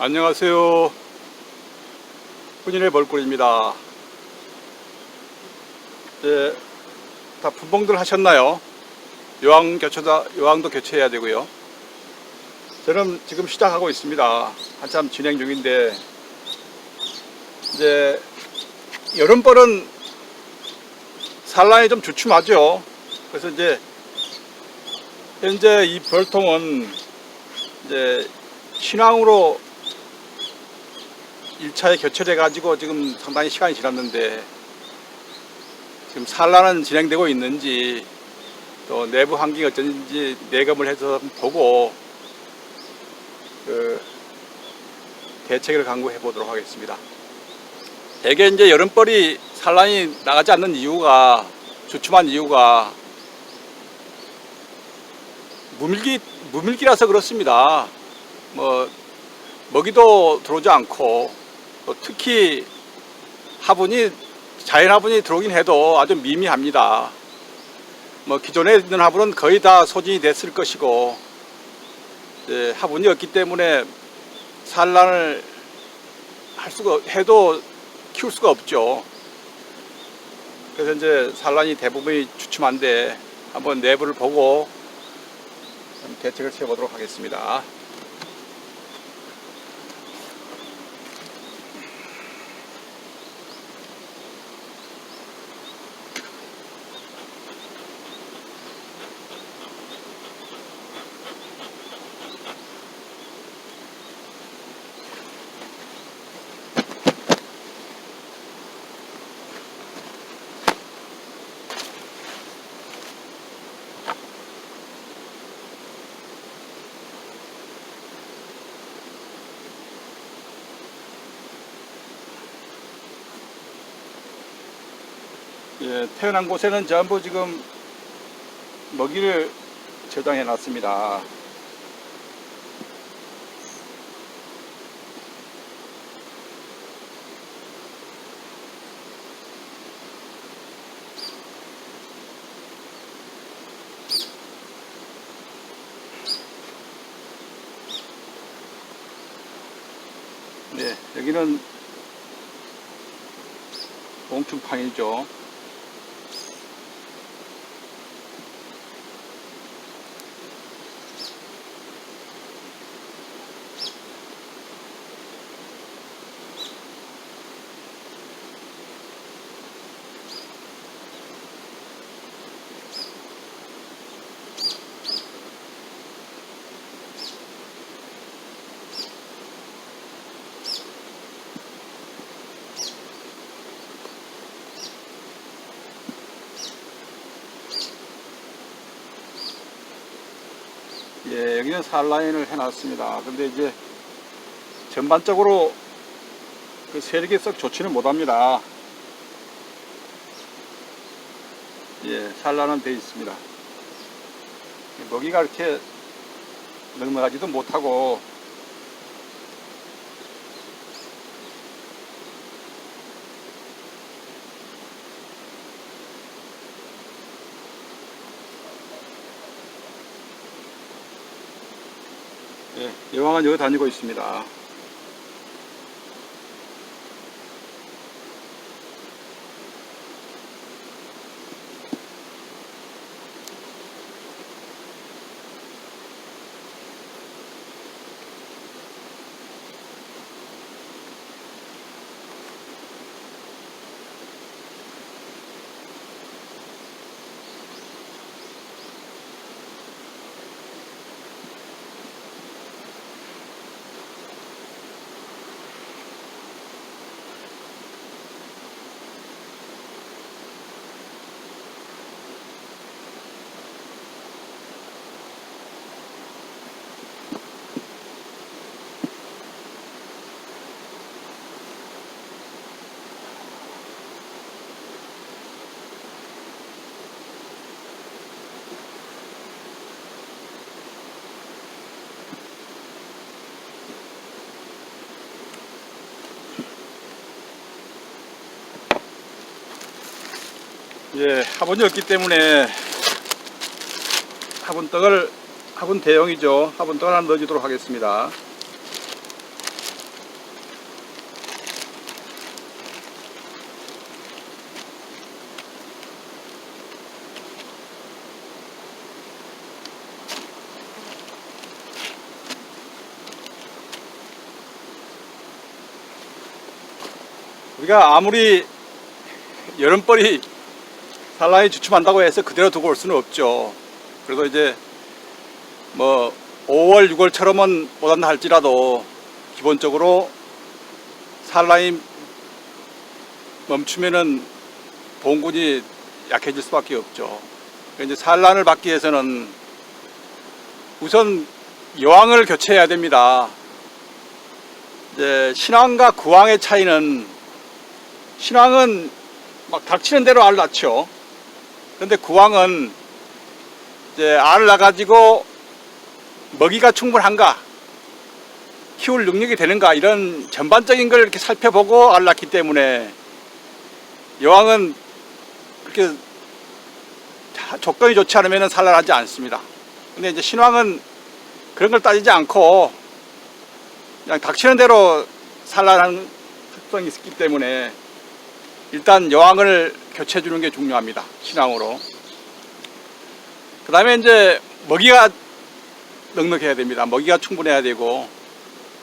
안녕하세요. 훈인의 벌꿀입니다. 예, 다 분봉들 하셨나요? 요항 교체다, 요항도 교체해야 되고요. 저는 지금 시작하고 있습니다. 한참 진행 중인데, 이제, 여름벌은 산란이 좀 주춤하죠. 그래서 이제, 현재 이 벌통은 이제 신앙으로 1차에 교체돼 가지고 지금 상당히 시간이 지났는데 지금 산란은 진행되고 있는지 또 내부 환경이 어쩐지 내검을 해서 보고 그 대책을 강구해 보도록 하겠습니다. 대개 이제 여름벌이 산란이 나가지 않는 이유가 주춤한 이유가 무밀기 무밀기라서 그렇습니다. 뭐 먹이도 들어오지 않고 또 특히 화분이 자연 화분이 들어오긴 해도 아주 미미합니다. 뭐 기존에 있는 화분은 거의 다 소진이 됐을 것이고 화분이 없기 때문에 산란을 할 수가 해도 키울 수가 없죠. 그래서 이제 산란이 대부분이 주춤한데 한번 내부를 보고 좀 대책을 세워보도록 하겠습니다. 예, 태어난 곳에는 전부 지금 먹이를 저장해 놨습니다. 네, 여기는 옹충판이죠. 예, 여기는 살라인을 해놨습니다. 근데 이제 전반적으로 그 세력이 썩 좋지는 못합니다. 예, 산란은 돼 있습니다. 먹이가 이렇게 넉넉하지도 못하고 예, 여왕은 여기 다니고 있습니다. 예, 화분이 없기 때문에 화분 떡을 화분 대용이죠. 화분 떡을 하나 넣어주도록 하겠습니다. 우리가 아무리 여름벌이 산란이 주춤한다고 해서 그대로 두고 올 수는 없죠. 그래도 이제 뭐 5월, 6월처럼은 못한다 할지라도 기본적으로 산란이 멈추면은 봉군이 약해질 수밖에 없죠. 그러니까 이제 산란을 막기 위해서는 우선 여왕을 교체해야 됩니다. 이제 신왕과 구왕의 차이는 신왕은 막 닥치는 대로 알 낳죠. 근데 구왕은 이제 알 낳아가지고 먹이가 충분한가, 키울 능력이 되는가 이런 전반적인 걸 이렇게 살펴보고 알 낳기 때문에 여왕은 그렇게 자- 조건이 좋지 않으면 산란하지 않습니다. 근데 이제 신왕은 그런 걸 따지지 않고 그냥 닥치는 대로 산란하는 특성이 있기 때문에 일단 여왕을 교체해 주는 게 중요합니다. 신앙으로. 그 다음에 이제 먹이가 넉넉해야 됩니다. 먹이가 충분해야 되고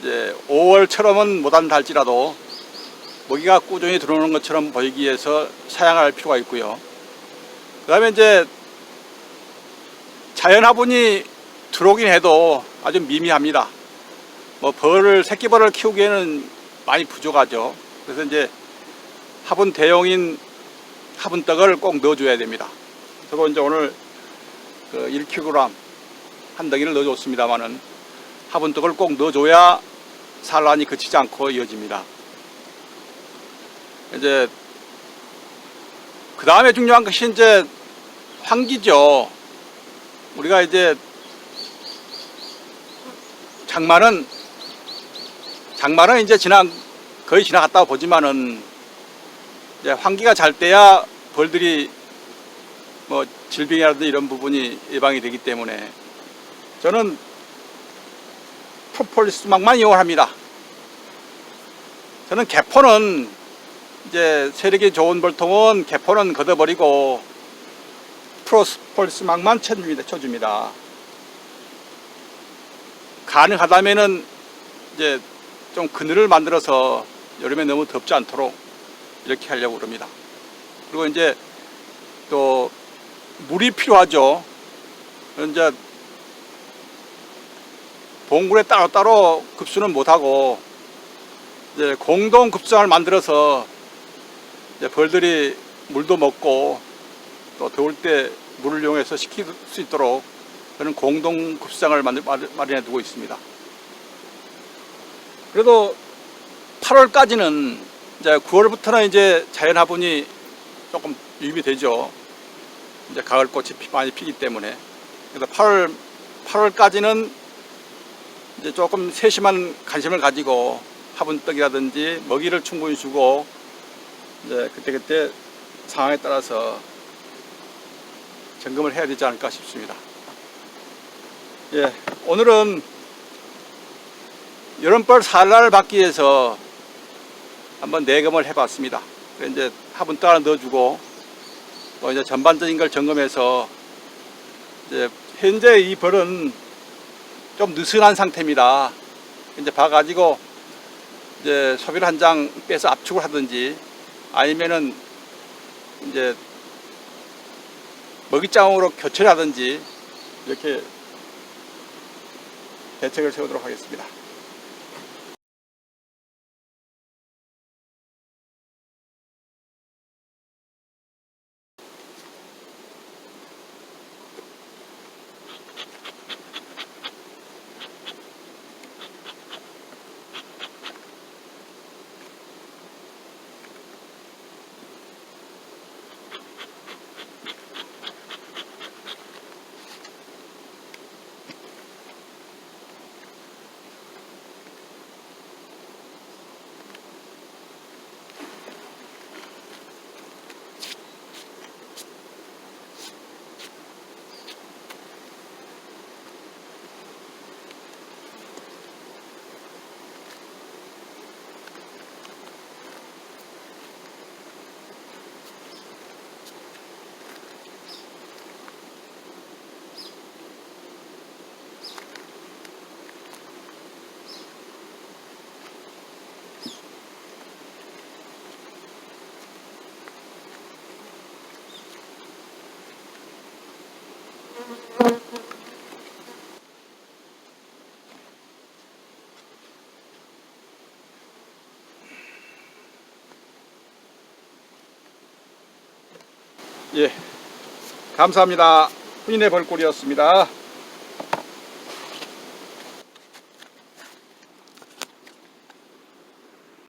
이제 5월처럼은 못한다 할지라도 먹이가 꾸준히 들어오는 것처럼 보이기 위해서 사양할 필요가 있고요. 그 다음에 이제 자연 화분이 들어오긴 해도 아주 미미합니다. 뭐 벌을 새끼 벌을 키우기에는 많이 부족하죠. 그래서 이제 화분 대용인 화분떡을 꼭 넣어줘야 됩니다. 저도 이제 오늘 그 1kg 한 덩이를 넣어줬습니다만은 화분떡을 꼭 넣어줘야 산란이 그치지 않고 이어집니다. 이제 그 다음에 중요한 것이 이제 환기죠. 우리가 이제 장마는 장마는 이제 지난 거의 지나갔다고 보지만은 이제 환기가 잘 돼야 벌들이 뭐 질병이라든지 이런 부분이 예방이 되기 때문에 저는 프로폴리스막만 이용을 합니다. 저는 개포는 이제 세력이 좋은 벌통은 개포는 걷어버리고 프로폴리스막만 쳐줍니다. 쳐줍니다. 가능하다면은 이제 좀 그늘을 만들어서 여름에 너무 덥지 않도록 이렇게 하려고 그럽니다. 그리고 이제 또 물이 필요하죠. 이제 봉굴에 따로따로 급수는 못하고 이제 공동 급수장을 만들어서 이제 벌들이 물도 먹고 또 더울 때 물을 이용해서 식힐 수 있도록 저는 공동 급수장을 마련해 두고 있습니다. 그래도 8월까지는 이제 9월부터는 이제 자연 화분이 조금 유입이 되죠. 이제 가을 꽃이 피- 많이 피기 때문에. 그래서 8월 8월까지는 이제 조금 세심한 관심을 가지고 화분떡이라든지 먹이를 충분히 주고 이제 그때그때 상황에 따라서 점검을 해야 되지 않을까 싶습니다. 예, 오늘은 여름벌 산란을 받기 위해서 한번 내검을 해봤습니다. 이제 화분떡 하나 넣어주고 또 이제 전반적인 걸 점검해서 이제 현재 이 벌은 좀 느슨한 상태입니다. 이제 봐가지고 이제 소비를 한 장 빼서 압축을 하든지 아니면은 이제 먹이장으로 교체를 하든지 이렇게 대책을 세우도록 하겠습니다. 예, 감사합니다. 훈인의 벌꿀이었습니다.